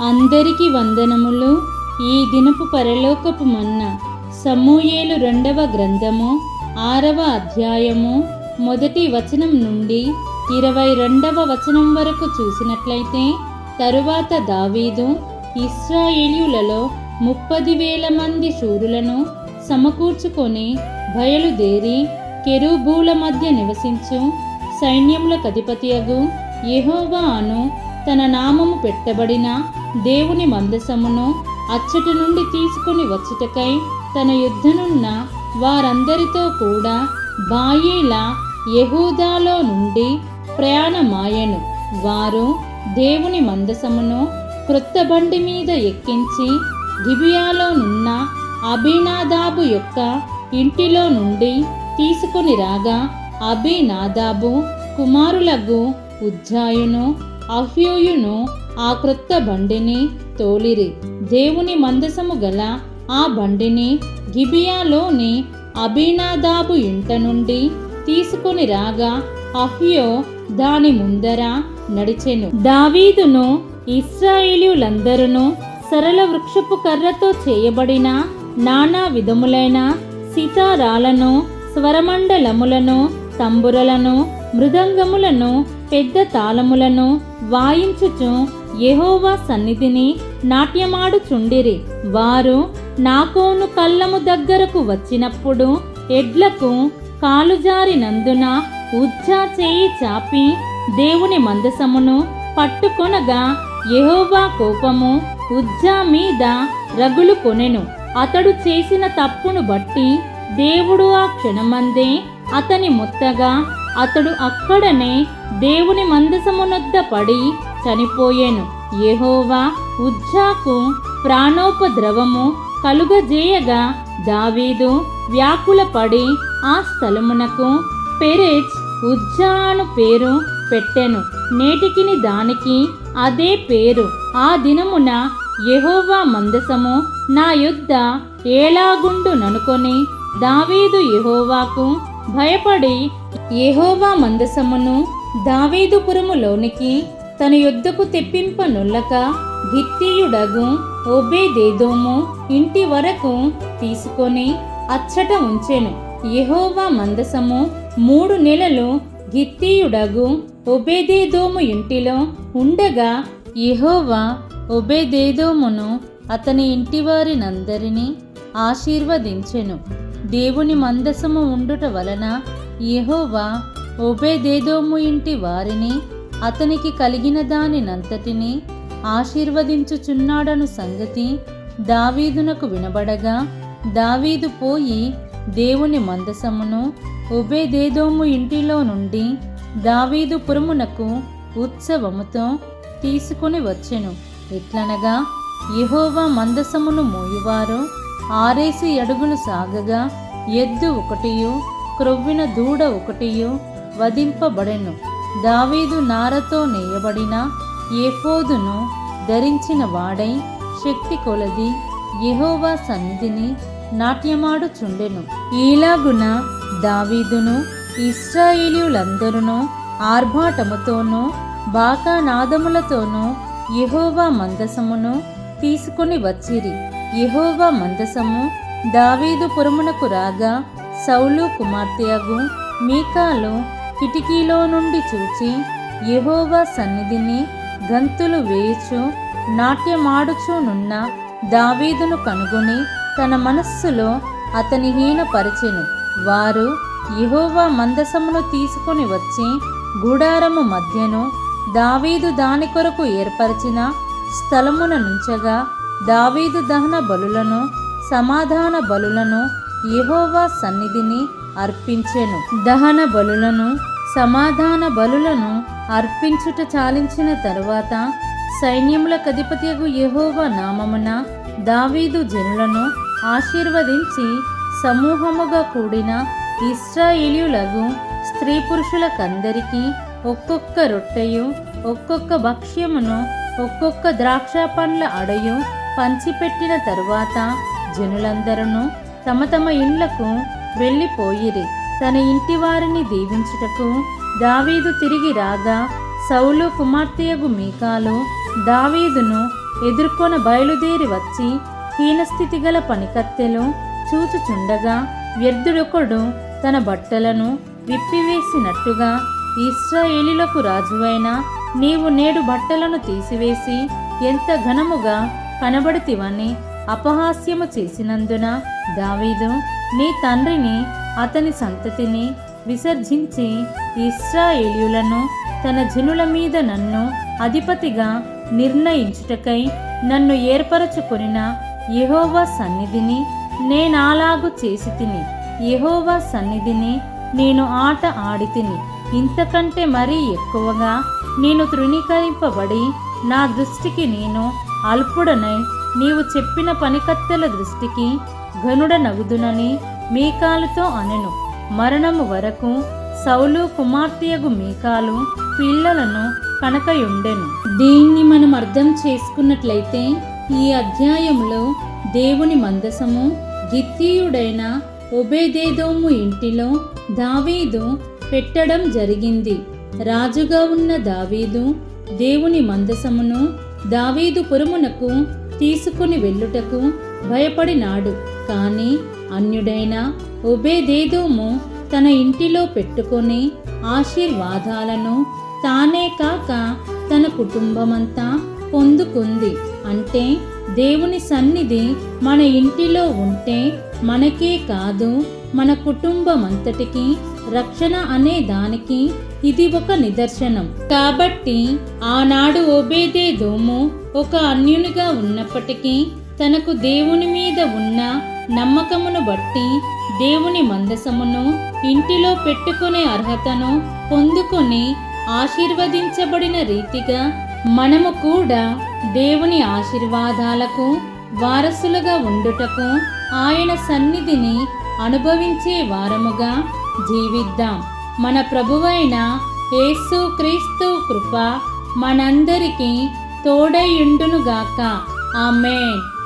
అందరికి వందనములు. ఈ దినపు పరలోకపు మన్న సమూయేలు రెండవ గ్రంథము ఆరవ అధ్యాయము మొదటి వచనం నుండి ఇరవై రెండవ వచనం వరకు చూసినట్లయితే తరువాత దావీదు ఇస్రాయేలీయులలో ముప్పది వేల మంది శూరులను సమకూర్చుకొని బయలుదేరి కెరూబూల మధ్య నివసించు సైన్యముల కధిపతియగు యెహోవా అను తన నామము పెట్టబడిన దేవుని మందసమును అచ్చటి నుండి తీసుకొని వచ్చుటకై తన యుద్ధనున్న వారందరితో కూడా బాయేల యహూదాలో నుండి ప్రయాణమాయెను. వారు దేవుని మందసమును క్రొత్త బండి మీద ఎక్కించి గిబియాలోనున్న అభినాదాబు యొక్క ఇంటిలో నుండి తీసుకొని రాగా అభినాదాబు కుమారులకు ఉజ్జాయును అహ్యోయును ఆ క్రొత్త బండిని తోలిరి. దేవుని మందసము గల ఆ బండిని గిబియాలోని అభినాదాబు ఇంట నుండి తీసుకొని రాగా అహ్యో దాని ముందర నడిచెను. దావీదును ఇస్రాయేలీలందరూ సరళ వృక్షపు కర్రతో చేయబడిన నానా విధములైన సితారాలను స్వరమండలములను తంబురలను మృదంగములను పెద్ద తాళములను వాయించుచు యహోవా సన్నిధిని నాట్యమాడుచుండిరి. వారు నాకోను కళ్ళము దగ్గరకు వచ్చినప్పుడు ఎడ్లకు కాలు జారినందున ఉజ్జా చేయి చాపి దేవుని మందసమును పట్టుకొనగా యహోవా కోపము ఉజ్జా మీద రగులు కొనెను. అతడు చేసిన తప్పును బట్టి దేవుడు ఆ క్షణమందే అతని ముత్తగా అతడు అక్కడనే దేవుని మందసమునొద్ద పడి చనిపోయేను. ఏహోవా ఉజ్జాకు ప్రాణోపద్రవము కలుగజేయగా దావీదు వ్యాకులపడి ఆ స్థలమునకు పెరెచ్ ఉజ్జా అను పేరు పెట్టెను. నేటికిని దానికి అదే పేరు. ఆ దినమున యహోవా మందసము నా యుద్ధ ఏలాగుండు ననుకొని దావీదు యహోవాకు భయపడి యహోవా మందసమును దావేదుపురములోనికి తన యుద్ధకు తెప్పింపనుల్లక గిత్తీయుడగు ఓబేదేదోము ఇంటి వరకు తీసుకొని అచ్చట ఉంచెను. యహోవా మందసము మూడు నెలలు గిత్తీయుడగు ఒబేదేదోము ఇంటిలో ఉండగా యహోవా ఒబేదేదోమును అతని ఇంటివారినందరినీ ఆశీర్వదించెను. దేవుని మందసము ఉండుట వలన యహోవా ఒబేదేదోము ఇంటి వారిని అతనికి కలిగిన దానినంతటిని ఆశీర్వదించుచున్నాడను సంగతి దావీదునకు వినబడగా దావీదు పోయి దేవుని మందసమును ఉబేదేదోము ఇంటిలో నుండి దావీదు పురమునకు ఉత్సవముతో తీసుకుని వచ్చెను. ఎట్లనగా యహోవా మందసమును మోయువారు ఆరేసి అడుగులు సాగగా ఎద్దు ఒకటియు క్రొవ్విన దూడ ఒకటియు వధింపబడెను. దావీదు నారతో నేయబడిన ఏఫోదును ధరించిన వాడై శక్తి కొలది యహోవా సన్నిధిని నాట్యమాడుచుండెను. ఈలాగున దావీదును ఇస్రాయేలీయులందరూ ఆర్భాటముతోనూ బాకానాదములతోనూ యహోవా మందసమును తీసుకుని వచ్చిరి. యహోవా మందసము దావీదు పురమునకు రాగా సౌలు కుమార్తెయగు మీకాలు కిటికీలో నుండి చూచి యహోవా సన్నిధిని గంతులు వేయుచు నాట్యమాడుచూనున్న దావీదును కనుగొని తన మనస్సులో అతని హీనపరిచెను. వారు యహోవా మందసమును తీసుకొని వచ్చి గుడారము మధ్యను దావీదు దాని కొరకు ఏర్పరిచిన స్థలమున నుంచగా దావీదు దహన బలులను సమాధాన బలులను యహోవా సన్నిధిని అర్పించెను. దహన బలులను సమాధాన బలులను అర్పించుట చాలించిన తరువాత సైన్యముల కధిపతియగు యెహోవా నామమున దావీదు జనులను ఆశీర్వదించి సమూహముగా కూడిన ఇస్రాయేలీయులకు స్త్రీ పురుషులకందరికీ ఒక్కొక్క రొట్టెయు ఒక్కొక్క భక్ష్యమును ఒక్కొక్క ద్రాక్ష పండ్ల అడయు పంచిపెట్టిన తరువాత జనులందరూ తమ తమ ఇండ్లకు వెళ్ళిపోయిరి. తన ఇంటి వారిని దీవించుటకు దావీదు తిరిగి రాగా సౌలు కుమార్తెయగు మీకాలు దావీదును ఎదుర్కొన బయలుదేరి వచ్చి హీనస్థితి గల పనికత్తెలు చూచుచుండగా వ్యర్థుడొకడు తన బట్టలను విప్పివేసినట్టుగా ఇస్రాయేలీలకు రాజువైన నీవు నేడు బట్టలను తీసివేసి ఎంత ఘనముగా కనబడితివని అపహాస్యము చేసినందున దావీదు నీ తండ్రిని అతని సంతతిని విసర్జించి ఇస్రాయేలీయులను తన జనుల మీద నన్ను అధిపతిగా నిర్ణయించుటకై నన్ను ఏర్పరచుకొనిన యహోవా సన్నిధిని నేనాలాగు చేసి తిని. యహోవా సన్నిధిని నేను ఆట ఆడి తిని. ఇంతకంటే మరీ ఎక్కువగా నేను తృణీకరింపబడి నా దృష్టికి నేను అల్పుడనై నీవు చెప్పిన పనికత్తెల దృష్టికి ఘనుడ నగుదునని మీకాలుతో అనెను. మరణము వరకు సౌలు కుమార్తెయగు మీకాలు పిల్లలను కనకయుండెను. దీన్ని మనం అర్థం చేసుకున్నట్లయితే ఈ అధ్యాయంలో దేవుని మందసము గిత్తీయుడైన ఒబేదేదోము ఇంటిలో దావీదు పెట్టడం జరిగింది. రాజుగా ఉన్న దావీదు దేవుని మందసమును దావీదు పురమునకు తీసుకుని వెళ్ళుటకు భయపడినాడు. కానీ అన్యుడైన ఒబేదేదోము తన ఇంటిలో పెట్టుకొని ఆశీర్వాదాలను తానే కాక తన కుటుంబమంతా పొందుకుంది. అంటే దేవుని సన్నిధి మన ఇంటిలో ఉంటే మనకే కాదు మన కుటుంబమంతటికి రక్షణ అనే దానికి ఇది ఒక నిదర్శనం. కాబట్టి ఆనాడు ఓబేదే దోము ఒక అన్యునిగా ఉన్నప్పటికీ తనకు దేవుని మీద ఉన్న నమ్మకమును బట్టి దేవుని మందసమును ఇంటిలో పెట్టుకునే అర్హతను పొందుకొని ఆశీర్వదించబడిన రీతిగా మనము కూడా దేవుని ఆశీర్వాదాలకు వారసులుగా ఉండుటకు ఆయన సన్నిధిని అనుభవించే వారముగా జీవిద్దాం. మన ప్రభువైన యేసు క్రీస్తు కృప మనందరికీ తోడైయుండునుగాక. ఆమెన్.